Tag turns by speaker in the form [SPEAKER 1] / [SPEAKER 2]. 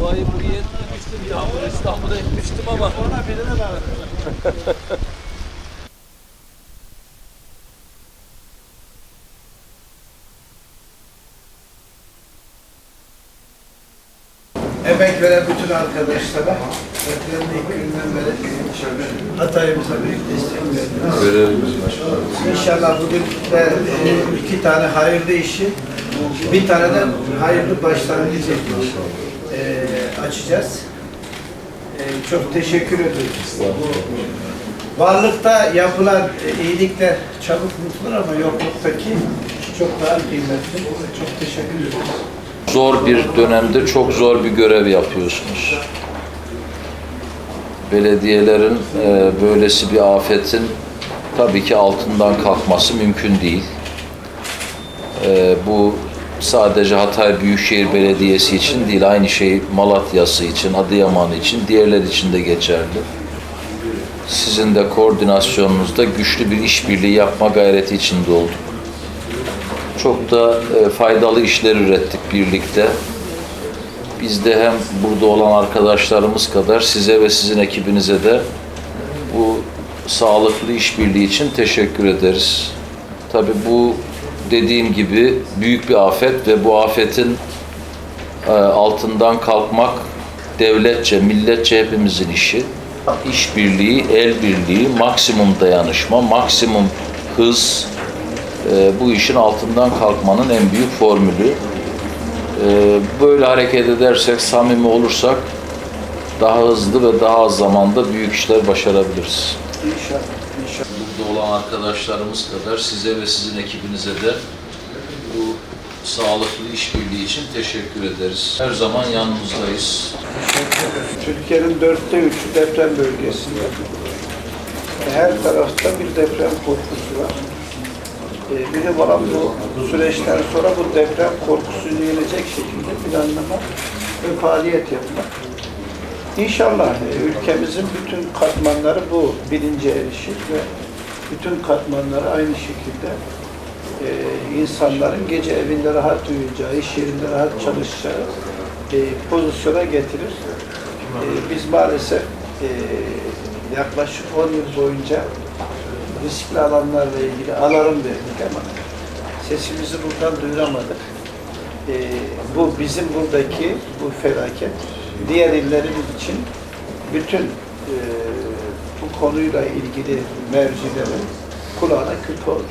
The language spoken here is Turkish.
[SPEAKER 1] Bu ayı buraya etmemiştim. Yağmur İstanbul'a etmiştim ama.
[SPEAKER 2] Emek veren bütün arkadaşlara depremin ilk günden beri Hatay'ımıza büyük destek verdiniz. İnşallah bugün de e, iki tane hayırlı işi, bir tane de hayırlı başlangıcı e, açacağız. E, çok teşekkür ediyoruz. Varlıkta yapılan e, iyilikler çabuk unutulur ama yokluktaki çok daha kıymetli. Çok teşekkür ediyoruz.
[SPEAKER 1] Zor bir dönemde çok zor bir görev yapıyorsunuz. Belediyelerin e, böylesi bir afetin tabii ki altından kalkması mümkün değil. E, bu sadece Hatay Büyükşehir Belediyesi için değil, aynı şey Malatya'sı için, Adıyaman için, diğerler için de geçerli. Sizin de koordinasyonunuzda güçlü bir işbirliği yapma gayreti içinde olduk. Çok da e, faydalı işler ürettik birlikte. Biz de hem burada olan arkadaşlarımız kadar size ve sizin ekibinize de bu sağlıklı işbirliği için teşekkür ederiz. Tabii bu dediğim gibi büyük bir afet ve bu afetin e, altından kalkmak devletçe, milletçe hepimizin işi. İşbirliği, el birliği, maksimum dayanışma, maksimum hız, e, bu işin altından kalkmanın en büyük formülü. E, böyle hareket edersek, samimi olursak daha hızlı ve daha az zamanda büyük işler başarabiliriz.
[SPEAKER 2] İnşallah. İnşallah.
[SPEAKER 1] Burada olan arkadaşlarımız kadar size ve sizin ekibinize de bu sağlıklı işbirliği için teşekkür ederiz. Her zaman yanınızdayız.
[SPEAKER 2] Türkiye'nin dörtte üçü deprem bölgesinde. Her tarafta bir deprem korkusu var. Ee, Bir de bana bu süreçten sonra bu deprem korkusunu yenecek şekilde planlama ve faaliyet yapmak. İnşallah e, ülkemizin bütün katmanları bu bilince erişir ve bütün katmanları aynı şekilde e, insanların gece evinde rahat uyuyacağı, iş yerinde rahat çalışacağı e, pozisyona getirir. E, biz maalesef e, yaklaşık 10 yıl boyunca riskli alanlarla ilgili alarm verdik ama sesimizi buradan duyuramadık. E, bu bizim buradaki bu felaket diğer illerimiz için bütün e, bu konuyla ilgili mercilerin kulağına küpe oldu.